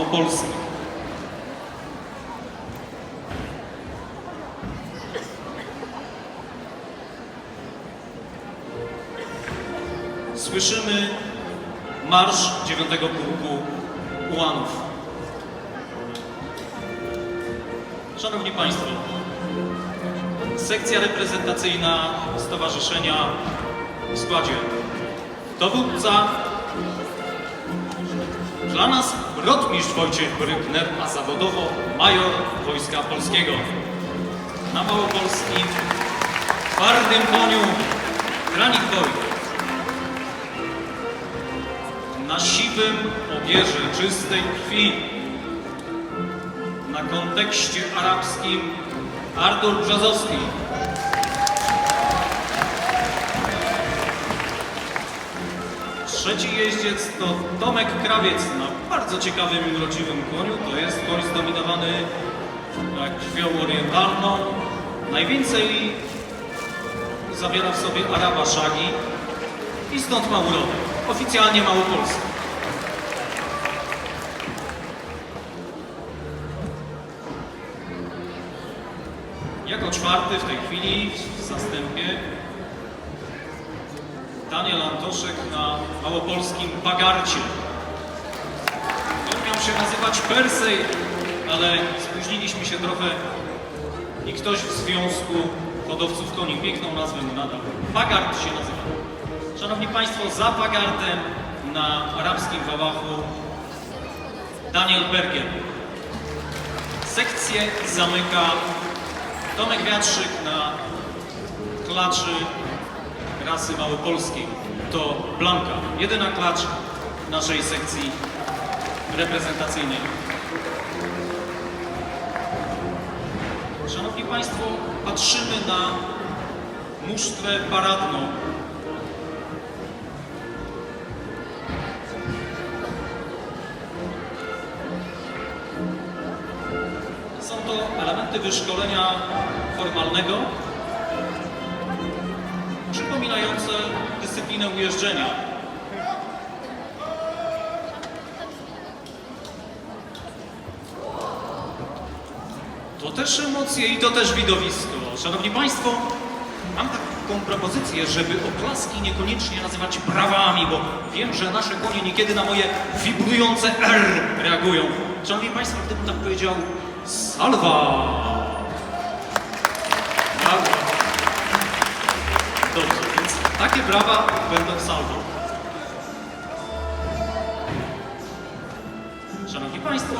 Małopolski. Słyszymy marsz 9 Pułku Ułanów. Szanowni Państwo, sekcja reprezentacyjna Stowarzyszenia w składzie dowódca, dla nas rotmistrz Wojciech Brykner, a zawodowo major Wojska Polskiego. Na Małopolskim twardym koniu Granik Wojtek. Na siwym obierze czystej krwi na kontekście arabskim Artur Brzozowski. Trzeci jeździec to Tomek Krawiec na bardzo ciekawym i urodziwym koniu. To jest koń zdominowany e, krwią orientalną. Najwięcej zawiera w sobie Araba Szagi i stąd ma urodę. Oficjalnie Małopolski. Jako czwarty w tej chwili w zastępie Daniel Antoszek na małopolskim Bagarcie. On miał się nazywać Persej, ale spóźniliśmy się trochę i ktoś w związku hodowców koni piękną nazwę mu nadał. Bagart się nazywa. Szanowni Państwo, za Bagartem na arabskim Wawachu Daniel Berger. Sekcję zamyka Tomek Wiatrzyk na klaczy rasy małopolskiej. To Blanka, jedyna klacz naszej sekcji reprezentacyjnej. Szanowni Państwo, patrzymy na musztrę paradną. Są to elementy wyszkolenia formalnego, przypominające dyscyplinę ujeżdżenia. To też emocje i to też widowisko. Szanowni Państwo, mam taką propozycję, żeby oklaski niekoniecznie nazywać brawami, bo wiem, że nasze konie niekiedy na moje wibrujące R reagują. Szanowni Państwo, gdybym tak powiedział, salwa! Takie brawa będą salwą. Szanowni Państwo,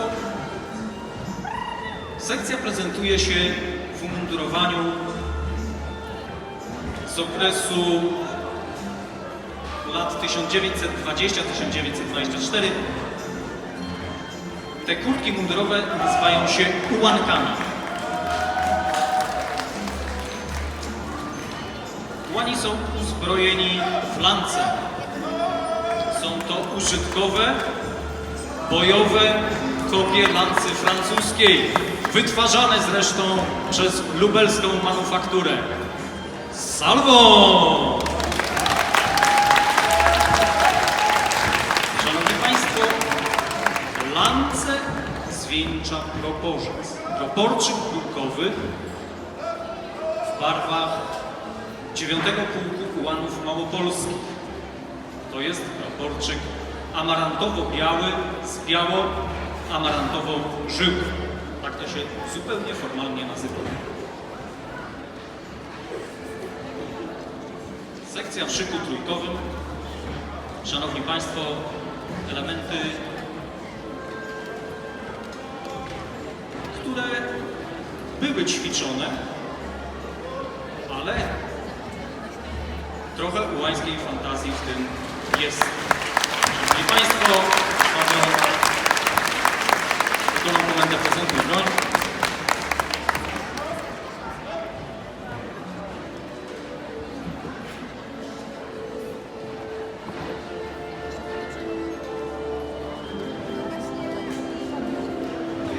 sekcja prezentuje się w umundurowaniu z okresu lat 1920-1924. Te kurtki mundurowe nazywają się ułankami. Ułani są uzbrojeni w lance. Są to użytkowe, bojowe kopie lancy francuskiej, wytwarzane zresztą przez lubelską manufakturę. Salvo! Szanowni Państwo, lance zwieńcza proporzec. Proporczyk kulkowy w barwach 9 Pułku Ułanów Małopolskich. To jest proporczyk amarantowo-biały z biało-amarantową żyłką. Tak to się zupełnie formalnie nazywa. Sekcja w szyku trójkowym. Szanowni Państwo, elementy, które były ćwiczone, ale trochę ułańskiej fantazji w tym jest. Szanowni Państwo, mamy drugą komendę prezentuj broń.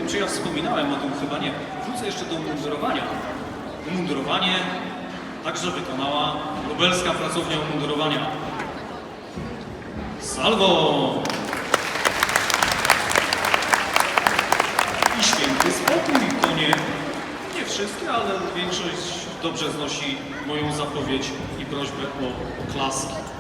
Czy ja wspominałem o tym, chyba nie. Wrócę jeszcze do umundurowania. Umundurowanie także wykonała Lubelska Pracownia Umundurowania. Salwo! I święty spokój, konie. Nie wszystkie, ale większość dobrze znosi moją zapowiedź i prośbę o oklaski.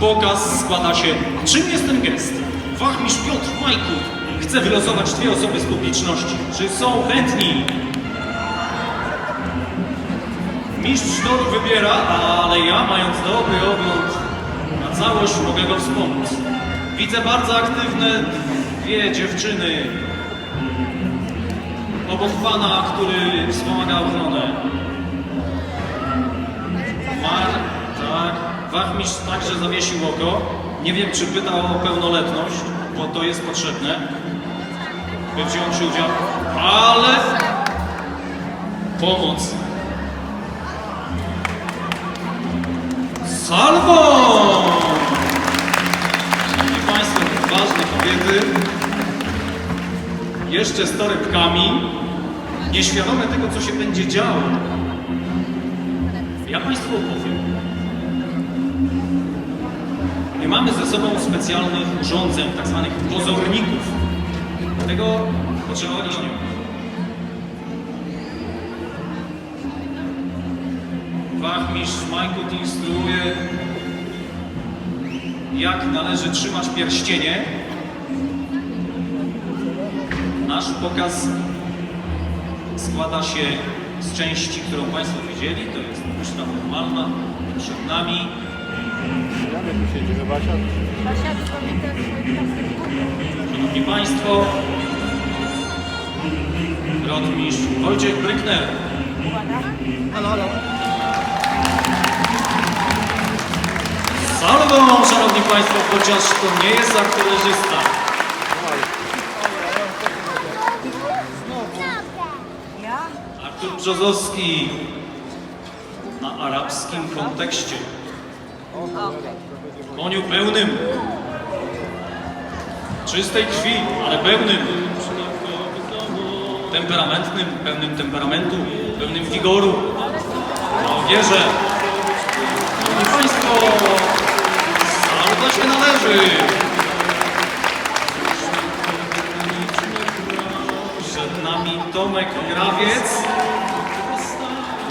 Pokaz składa się. A czym jest ten gest? Wachmistrz Piotr Majków chce wylosować dwie osoby z publiczności. Czy są chętni? Mistrz toru wybiera, ale ja, mając dobry ogląd na całość, mogę go wspomóc. Widzę bardzo aktywne dwie dziewczyny obok pana, który wspomaga ochronę. Mar, tak. Wachmistrz także zawiesił oko. Nie wiem, czy pytał o pełnoletność, bo to jest potrzebne, by wziąć udział. Ale pomoc. Salwo! Szanowni Państwo, ważne kobiety, jeszcze z torebkami, nieświadome tego, co się będzie działo. Ja Państwu opowiem. Nie mamy ze sobą specjalnych urządzeń, tak zwanych pozorników. Dlatego potrzeba liśnią. Wachmistrz Majkut instruuje, jak należy trzymać pierścienie. Nasz pokaz składa się z części, którą Państwo widzieli. To jest puszka normalna przed nami. Janek tu siedzi, no Basia? Basia, też Szanowni Państwo, rotmistrz Wojciech Brykner. Uwaga. Salwą, Szanowni Państwo, chociaż to nie jest artylerzysta. Artur Brzozowski na arabskim kontekście. Koniu pełnym. Czystej krwi, ale pełnym. Temperamentnym, pełnym temperamentu, pełnym wigoru. No wierzę. Szanowni Państwo, salwa się należy. Przed nami Tomek Grawiec.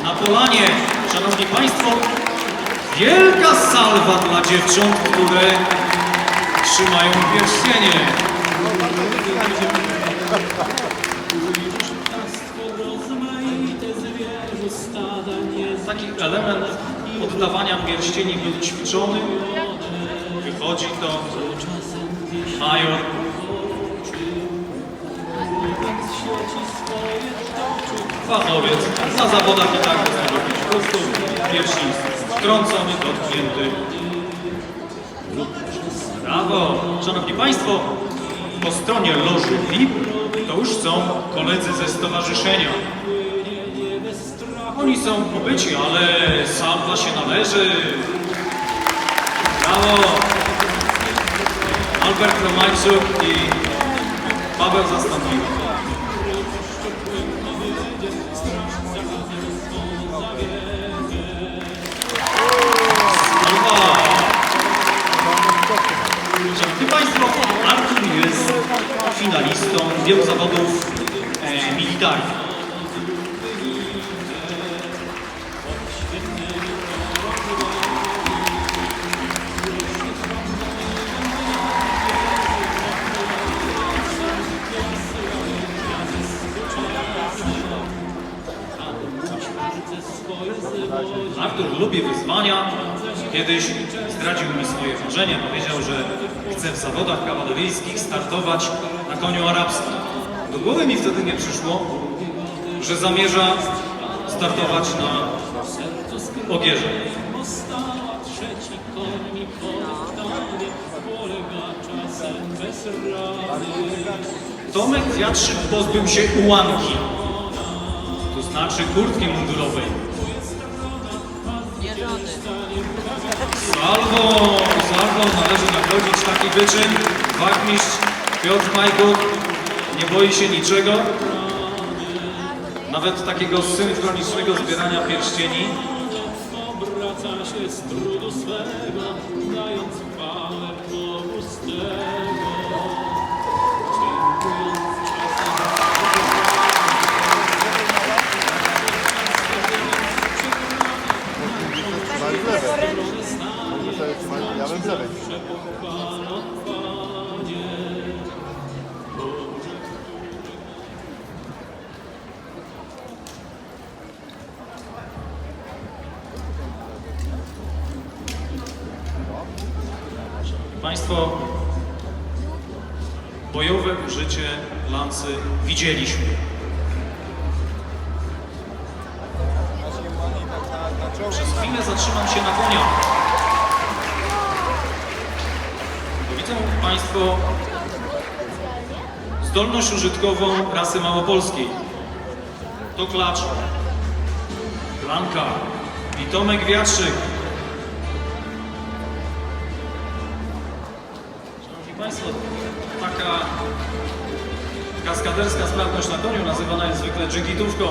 Na polanie, Szanowni Państwo, wielka salwa dla dziewcząt, które trzymają pierścienie. Taki element oddawania pierścieni był ćwiczony. Wychodzi to major fachowiec na zawodach i tak chce robić. Po prostu pierścień wtrącony, dotknięty. Brawo! Szanowni Państwo, po stronie loży VIP to już są koledzy ze stowarzyszenia. Oni są pobyci, ale salwa się należy. Brawo! Albert Romańczuk i Paweł Zastąpiły. Wielu zawodów e, militarnych. Artur lubi wyzwania. Kiedyś zdradził mi swoje marzenia. Powiedział, że chce w zawodach kawaleryjskich startować na koniu arabskim. Do głowy mi wtedy nie przyszło, że zamierza startować na ogierze. Tomek Wiatrzyk pozbył się ułanki, to znaczy kurtki mundurowej. Salwo, salwo, należy nagrodzić taki wyczyn. Wachmistrz Piotr Majkut nie boi się niczego. Nawet takiego synchronicznego zbierania pierścieni. obraca się z trudu swego, dając chwałę Bogu lewej. Państwo, bojowe użycie lancy widzieliśmy. Zdolność użytkową rasy małopolskiej. To klacz, Blanka i Tomek Wiatrzyk. Szanowni Państwo, taka kaskaderska sprawność na koniu nazywana jest zwykle dżigitówką.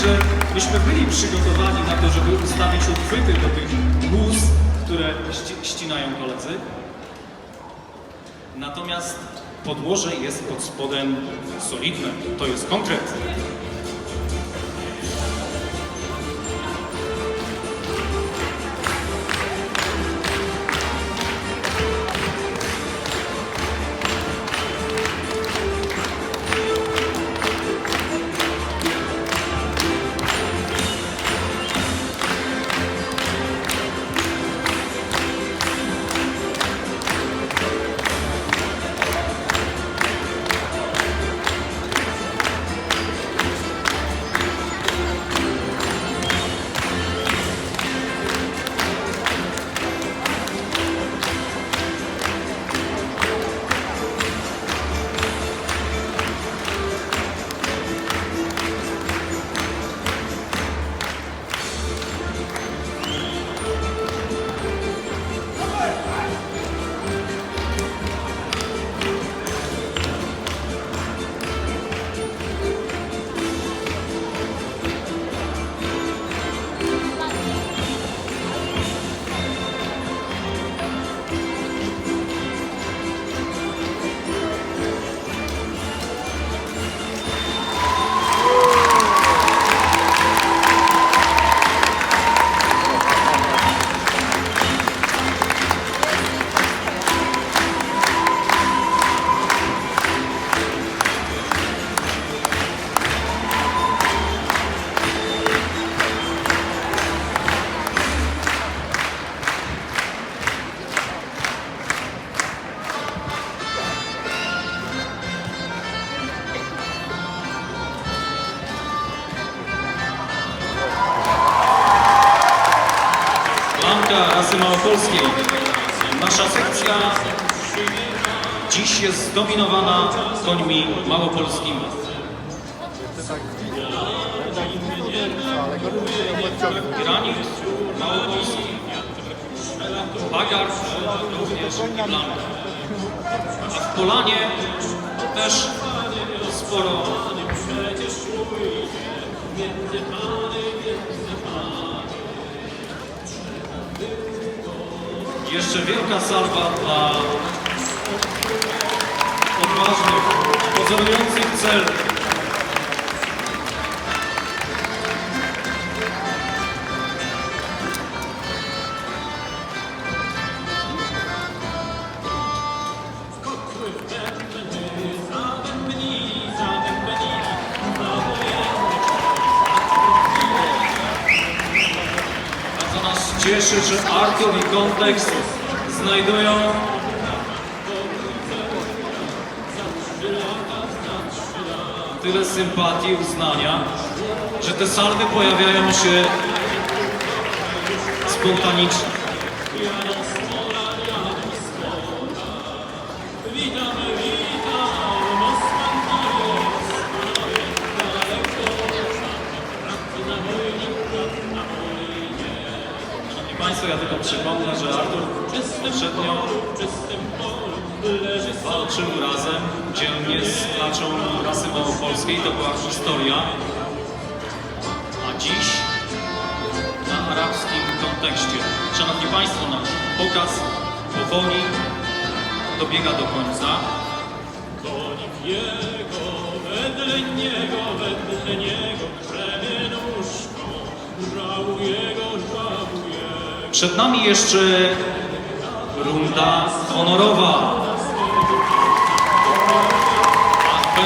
Wyjaśnić, że myśmy byli przygotowani na to, żeby ustawić uchwyty do tych łuz, które ści ścinają koledzy. Natomiast podłoże jest pod spodem solidne. To jest konkret. Zdominowana końmi małopolskimi. Granit małopolski, Bagard, również i Blanka. A w Polanie też sporo Jeszcze wielka salwa dla odważnych, pozorujących cel. Cieszy, że Artur i kontekst znajdują tyle sympatii, uznania, że te salwy pojawiają się spontanicznie. Państwo, ja tylko przypomnę, że Artur poprzednio walczył razem dzielnie z klaczą rasy małopolskiej, to była historia. A dziś na arabskim kontekście. Szanowni Państwo, nasz pokaz powoli dobiega do końca. Konik jego, wedle niego, wedle niego, nóżką, żałuje go, żałuje. Przed nami jeszcze runda honorowa. A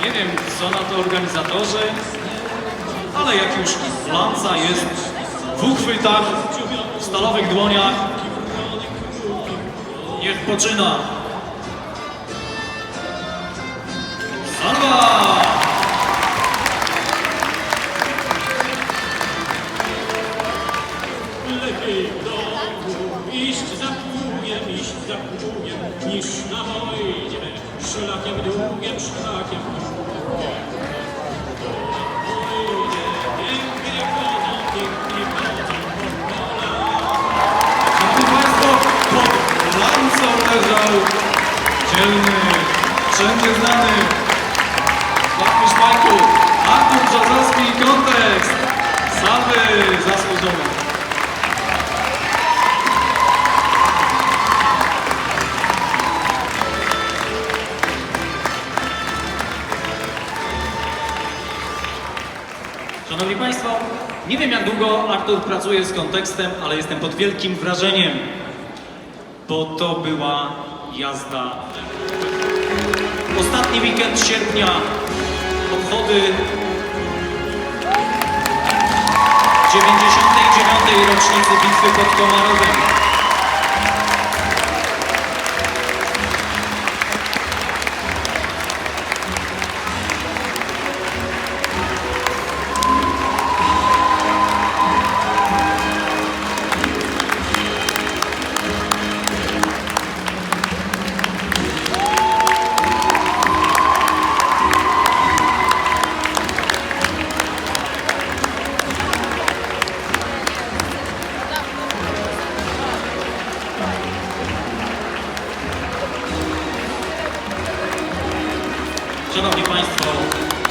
Nie wiem, co na to organizatorzy, ale jak już lanca jest w uchwytach, w stalowych dłoniach, niech poczyna. Salwa! yarışmada hakem nie wiem jak długo Artur pracuje z kontekstem, ale jestem pod wielkim wrażeniem, bo to była jazda. Ostatni weekend sierpnia, obchody 99. rocznicy bitwy pod Komarowem.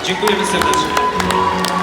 Dziękujemy serdecznie.